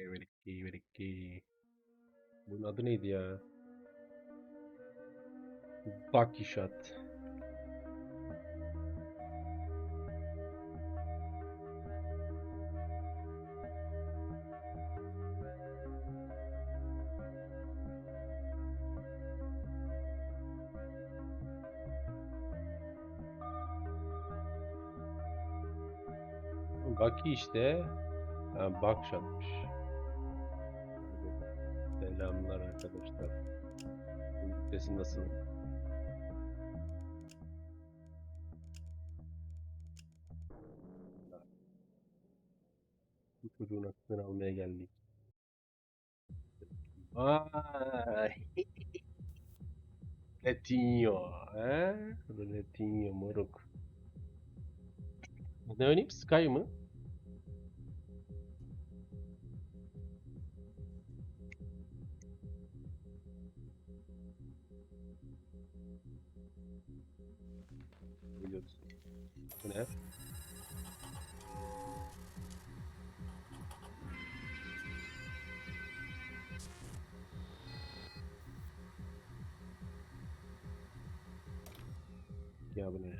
Velikki, velikki. Bunun adı neydi ya? Bucky Shot. Bucky işte. Ha, Buckshot'mış. Selamlar arkadaşlar. Sesin nasıl? Bu çocuğun aklını almaya geldik. Vay! Letinho, he? Letinho moruk. Ne oynayayım? Sky mı? Biliyoruz. Bu ne? Ya bu ne?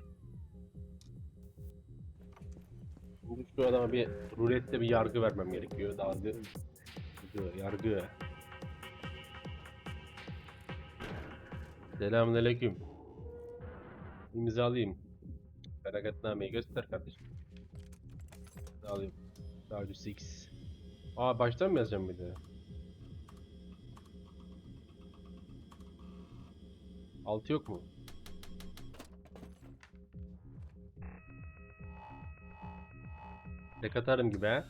Şimdi şu adama bir rulette bir yargı vermem gerekiyor. Dalgı. Yargı. yargı. Selamünaleyküm. İmzalayayım. Feragatnameyi göster kardeşim. İmzalayayım. Savcı 6. Aa baştan mı yazacağım bir de? Altı yok mu? Tek atarım gibi ha.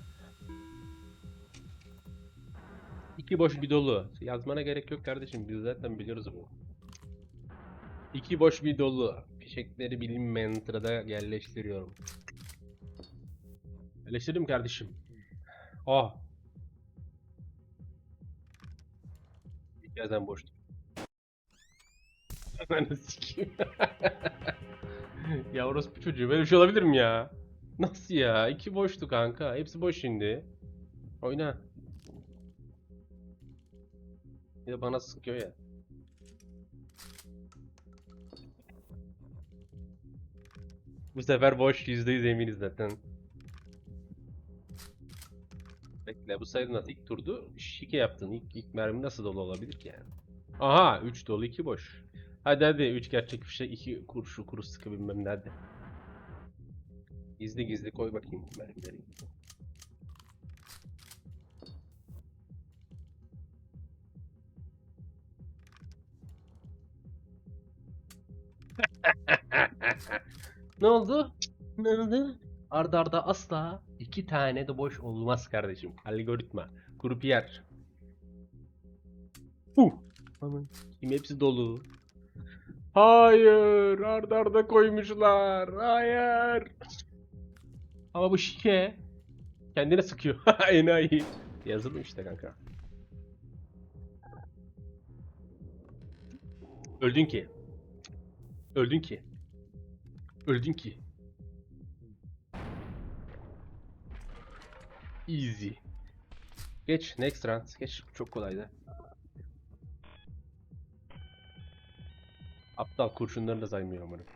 İki boş bir dolu. Yazmana gerek yok kardeşim. Biz zaten biliyoruz bunu. İki boş bir dolu. Fişekleri bilinmeyen sırada yerleştiriyorum. Yerleştirdim kardeşim. Ah. İlk yerden boştu. Ananı sikeyim. ya orospu çocuğu böyle bir şey olabilir mi ya? Nasıl ya? İki boştu kanka. Hepsi boş şimdi. Oyna. Bir de bana sıkıyor ya. Bu sefer boş %100 eminiz zaten. Bekle bu sayı nasıl ilk turdu? Şike yaptın. İlk, ilk mermi nasıl dolu olabilir ki yani? Aha 3 dolu 2 boş. Hadi hadi 3 gerçek bir şey 2 kurşu kuru sıkı bilmem ne hadi. Gizli gizli koy bakayım mermileri. ne oldu? Ne oldu? Arda arda asla iki tane de boş olmaz kardeşim. Algoritma. Kurpiyer. Huh. Aman. Şimdi hepsi dolu. Hayır. Arda arda koymuşlar. Hayır. Ama bu şike. Kendine sıkıyor. Enayi. Yazılım işte kanka. Öldün ki. Öldün ki. Öldün ki. Easy. Geç next round. Geç çok kolaydı. Aptal kurşunlarını da saymıyor umarım.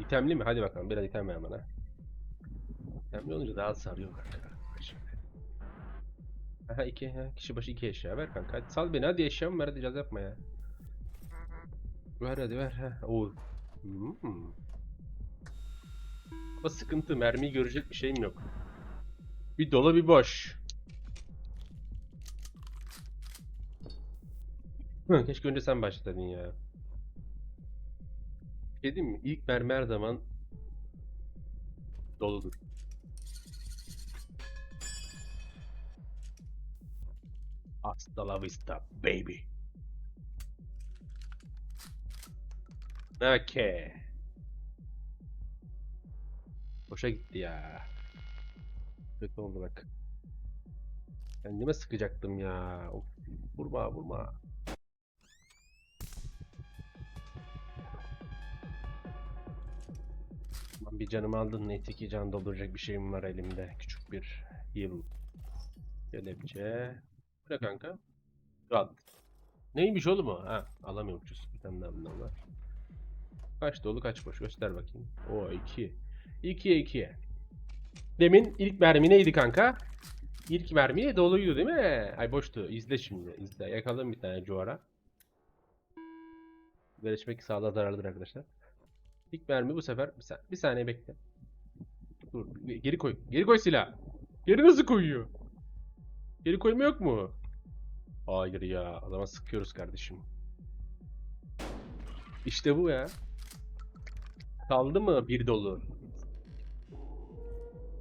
İtemli mi? Hadi bakalım biraz item ver bana. İtemli olunca daha sarıyor kanka. Aha iki, kişi başı iki eşya ver kanka. Hadi sal beni hadi eşyamı ver hadi yapma ya. Ver hadi ver. Ha. Oo. Hmm. Ama sıkıntı mermiyi görecek bir şeyim yok. Bir dolu bir boş. Keşke önce sen başladın ya. Şey diyeyim mi? İlk mermi her zaman doludur. Hasta la vista baby. Okay. Boşa gitti ya. Kötü oldu bak. Kendime sıkacaktım ya. Of, vurma vurma. Bir canımı aldın. Neyse ki can dolduracak bir şeyim var elimde. Küçük bir heal. Kelepçe. Ne kanka? God. Neymiş oğlum o? Ha, alamıyormuşuz. Bir tane daha var. Kaç dolu kaç boş göster bakayım. O 2. 2'ye 2'ye. Demin ilk mermi neydi kanka? İlk mermi doluydu değil mi? Ay boştu. İzle şimdi. İzle. Yakalım bir tane cuvara. Gelişmek sağlığa zararlıdır arkadaşlar. İlk mermi bu sefer bir, sa- bir saniye bekle. Dur geri koy. Geri koy silah. Geri nasıl koyuyor? Geri koyma yok mu? Hayır ya. O zaman sıkıyoruz kardeşim. İşte bu ya. Kaldı mı bir dolu?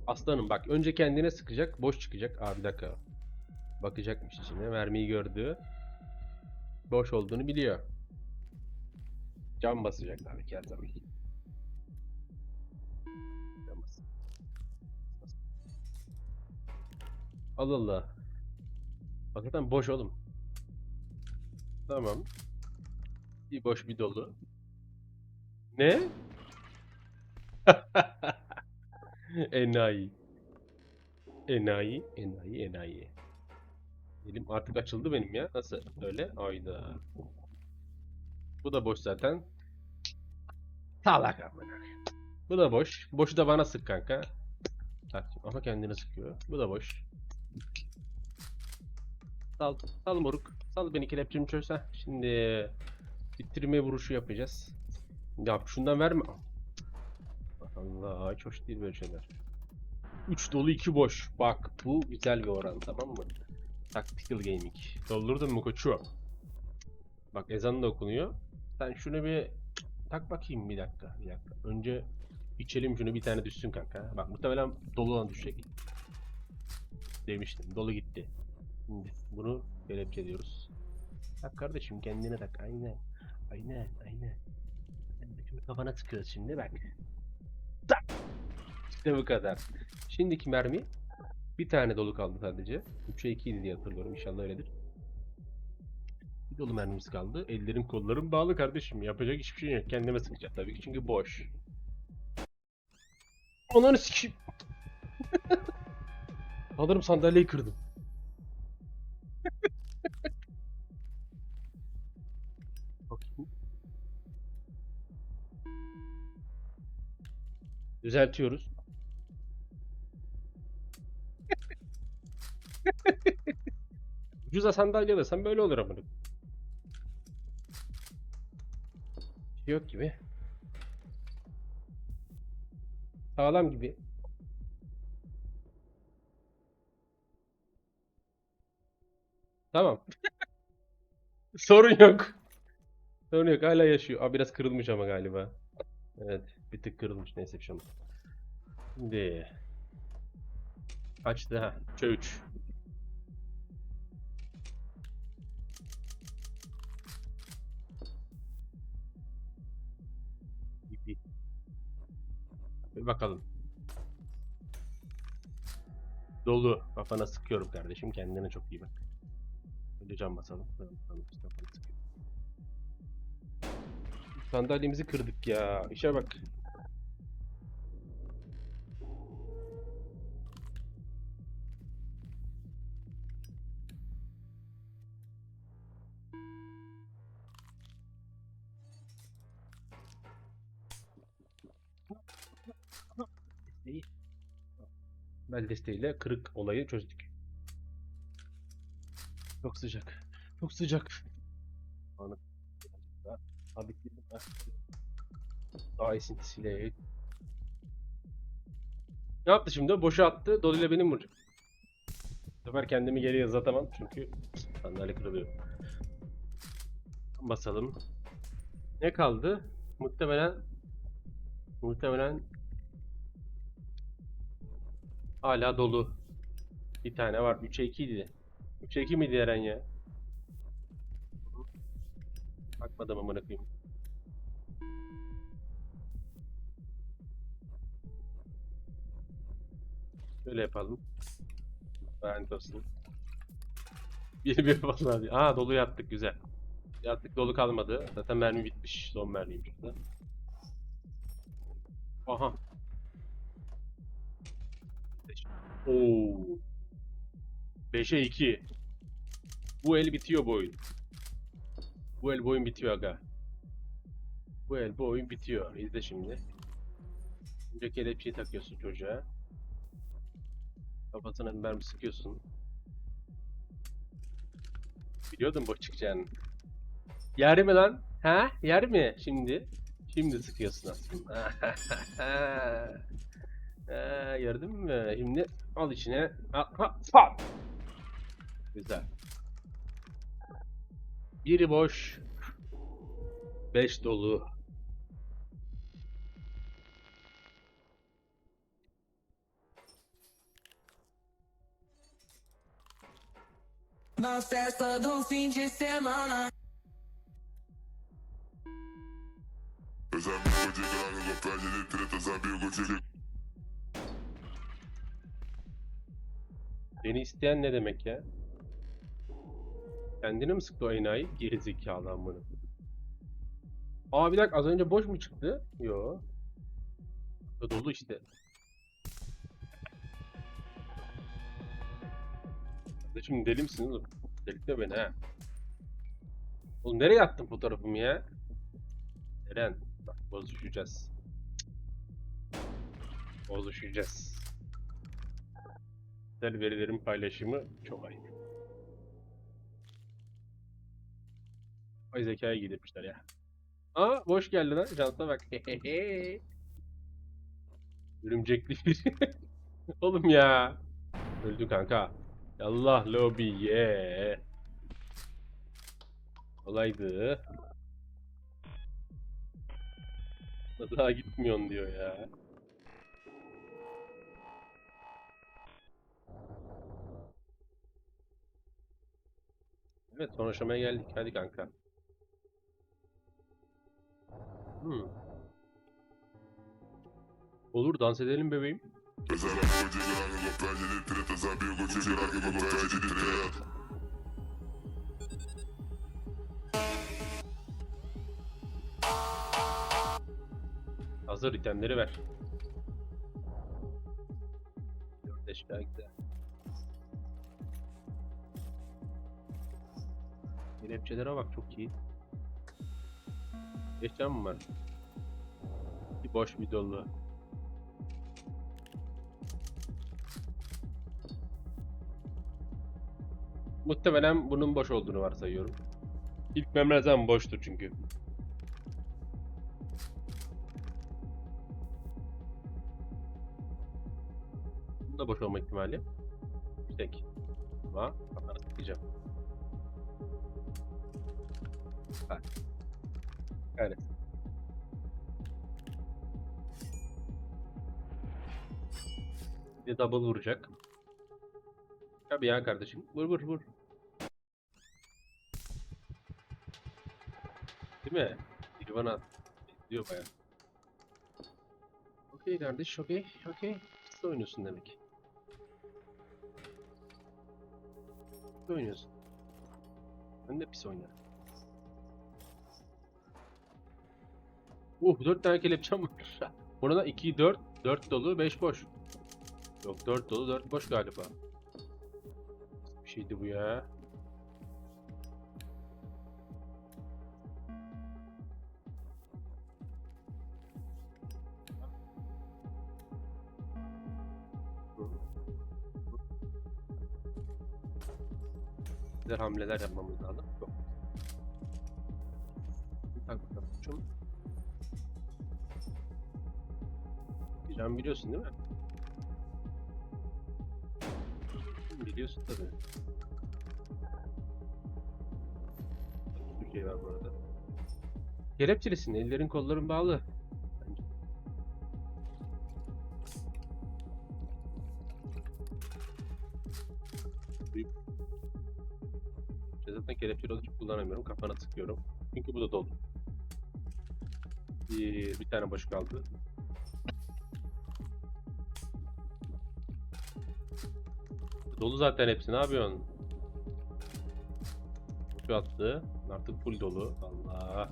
Aslanım bak önce kendine sıkacak. Boş çıkacak. Aa bir dakika. Bakacakmış içine. Mermiyi gördü. Boş olduğunu biliyor. Cam basacak tabii ki her zaman. Allah Allah. Hakikaten boş oğlum. Tamam. Bir boş bir dolu. Ne? Enayi. Enayi, enayi, enayi. Elim artık açıldı benim ya. Nasıl? Öyle? Ayda. Bu da boş zaten. Salak amına. Bu da boş. Boşu da bana sık kanka. Ama kendine sıkıyor. Bu da boş. Sal, sal moruk. Sal beni kelepçemi çöz. Heh, Şimdi bitirme vuruşu yapacağız. Ya şundan verme. Allah hiç hoş değil böyle şeyler. 3 dolu 2 boş. Bak bu güzel bir oran tamam mı? Tactical Gaming. Doldurdun mu koçu? Bak ezan da okunuyor. Sen şunu bir tak bakayım bir dakika. Bir dakika. Önce içelim şunu bir tane düşsün kanka. Bak muhtemelen dolu olan düşecek. Demiştim. Dolu gitti. Şimdi bunu kelepçe diyoruz. Tak kardeşim kendine tak. Aynen. Aynen. Aynen. Şunu kafana sıkıyoruz şimdi bak. İşte bu kadar. Şimdiki mermi bir tane dolu kaldı sadece. 3'e 2 idi diye hatırlıyorum. İnşallah öyledir. Bir dolu mermimiz kaldı. Ellerim kollarım bağlı kardeşim. Yapacak hiçbir şey yok. Kendime sıkacağım tabii ki çünkü boş. Ananı sikeyim. Alırım sandalyeyi kırdım. Düzeltiyoruz. Ucuza sandalye alırsan böyle olur amına. Yok gibi. Sağlam gibi. Tamam. Sorun yok. Sorun yok. Hala yaşıyor. Aa, biraz kırılmış ama galiba. Evet. Bir tık kırılmış. Neyse bir şey olmaz. Şimdi. Açtı ha. 3'e Bakalım. Dolu. Kafana sıkıyorum kardeşim. Kendine çok iyi bak. Önce basalım. Sandalyemizi kırdık ya. İşe bak. Bel desteğiyle kırık olayı çözdük. Çok sıcak. Çok sıcak. Anı. Ha. Daha esintisiyle. Ne yaptı şimdi? Boşa attı. Doluyla benim vuracak. Bu sefer kendimi geriye uzatamam çünkü sandalye kırılıyor. Basalım. Ne kaldı? Muhtemelen muhtemelen hala dolu. Bir tane var. 3'e 2 idi. 3'e 2 miydi Eren ya? Bakmadım amına koyayım. Şöyle yapalım. Lanet olsun. Bir bir vallahi. Aa dolu yattık güzel. Yattık dolu kalmadı. Zaten mermi bitmiş. Son mermiymiş bu da. Aha. Oo. 5'e 2. Bu el bitiyor bu oyun. Bu el bu oyun bitiyor aga. Bu el bu oyun bitiyor. İzle şimdi. Önce kelepçeyi takıyorsun çocuğa. Kafasına mermi sıkıyorsun. Biliyordum boş çıkacağını. Yer mi lan? Ha? Yer mi şimdi? Şimdi sıkıyorsun aslında. Ha, gördün mü? Şimdi al içine. Ha, ha, pat! Güzel. Biri boş. Beş dolu. Na festa do fim de semana. Meus amigos de grana, não perde de tretas, amigos de Beni isteyen ne demek ya? Kendine mi sıktı o enayi? Geri zekalı amına. Aa bir dakika az önce boş mu çıktı? Yo. Dolu işte. Kardeşim deli misin oğlum? Delirtme beni ha. Oğlum nereye attın fotoğrafımı ya? Eren. Bak bozuşacağız. Bozuşacağız. Kişisel verilerin paylaşımı çok ayıp. Ay zekaya gidipmişler ya. Aa hoş geldin ha. Cansa bak. Örümcekli bir. Oğlum ya. Öldü kanka. Yallah lobiye. Olaydı. Daha gitmiyorsun diyor ya. Evet son aşamaya geldik. Hadi kanka. Hmm. Olur dans edelim bebeğim. Meus amigos de grana, não perde Kelepçelere bak çok iyi. Geçen mi var? Bir boş bir dolu. Muhtemelen bunun boş olduğunu varsayıyorum. İlk memre zaman boştur çünkü. Bunun da boş olma ihtimali. Yüksek. Ama kafana sıkacağım. Bak. Evet. Bir double vuracak. Tabii ya kardeşim. Vur vur vur. Değil mi? Biri bana diyor baya. Okey kardeş, okey, okey. Pis oynuyorsun demek. Pis oynuyorsun. Ben de pis oynarım. Uh, 4 tane kelepçem var. Burada 2, 4, 4 dolu, 5 boş. Yok 4 dolu, 4 boş galiba. Bir şeydi bu ya? Hamleler yapmamız lazım. Yok. Tak bakalım. Can biliyorsun değil mi? Biliyorsun tabii. Bir şey var bu arada. Kelepçelisin, ellerin kolların bağlı. Bence. Zaten kelepçeli olduğu için kullanamıyorum. Kafana sıkıyorum. Çünkü bu da dolu. Bir, bir tane boş kaldı. Dolu zaten hepsi. Ne yapıyorsun? Şu attı. Artık full dolu. Allah.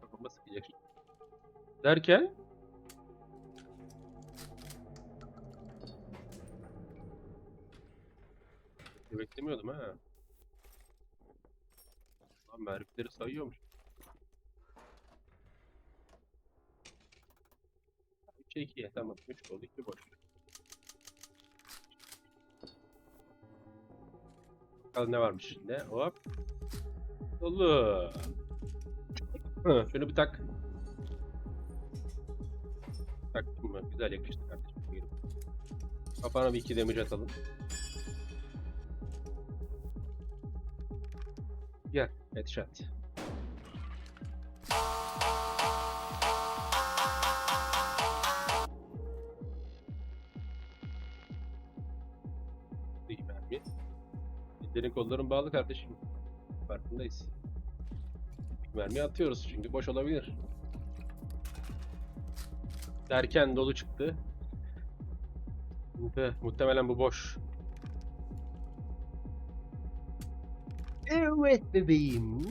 Kafama sıkacak. Derken Lan mermileri sayıyormuş. 3'e 2 tamam 3 oldu 2 boş. Bakalım ne varmış içinde. Hop. Dolu. Şunu bir tak. Taktım mı? Güzel yakıştı kardeşim. Kafana bir iki damage atalım. Headshot. İyi mermi. Ellerin kolların bağlı kardeşim. Farkındayız. Mermi atıyoruz çünkü boş olabilir. Derken dolu çıktı. Muhte- Muhtemelen bu boş. Evet bebeğim.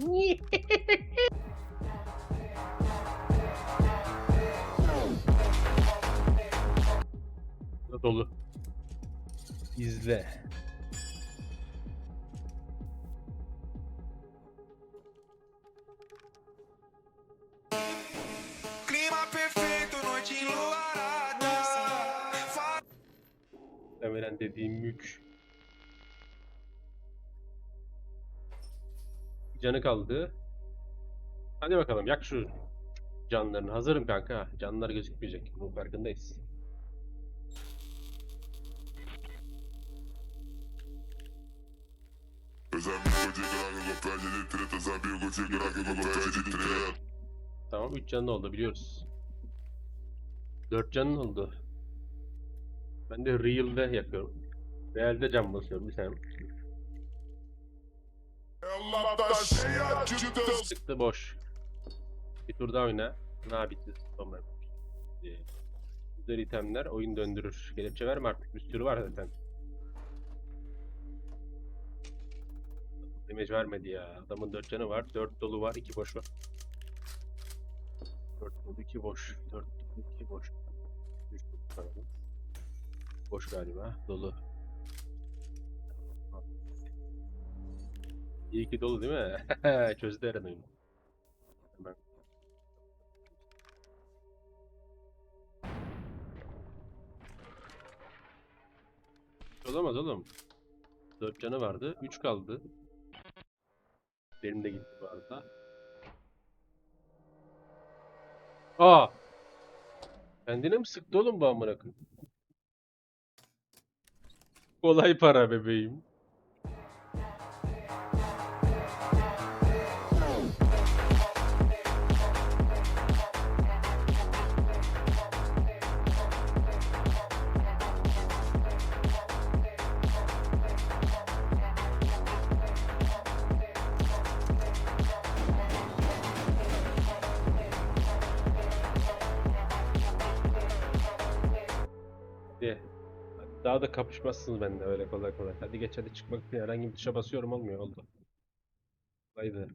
Dolu. İzle. Clima perfeito, noite enluarada. Fa- Muhtemelen dediğim mük. Canı kaldı. Hadi bakalım yak şu canlarını. Hazırım kanka. Canlar gözükmeyecek. Bunun farkındayız. Tamam 3 canın oldu biliyoruz. 4 canın oldu. Ben de Real'de yapıyorum. Real'de can basıyorum bir saniye. Çıktı boş. Bir tur daha oyna. Ne bitti sonra. Ee, Güzel itemler oyun döndürür. Kelepçe verme artık bir sürü var zaten. Damage vermedi ya. Adamın 4 canı var. 4 dolu var. 2 boş var. 4 dolu 2 boş. 4 dolu 2 boş. 3 dolu. Boş galiba. Dolu. İyi ki dolu değil mi? Çözdü Eren oyunu. Hemen. Olamaz oğlum. 4 canı vardı. 3 kaldı. Benim de gitti bu arada. Aa! Kendine mi sıktı oğlum bu amına? Kolay para bebeğim. Daha da kapışmazsınız benimle öyle kolay kolay. Hadi geç hadi çıkmak için herhangi bir tuşa basıyorum olmuyor oldu. Kolaydı.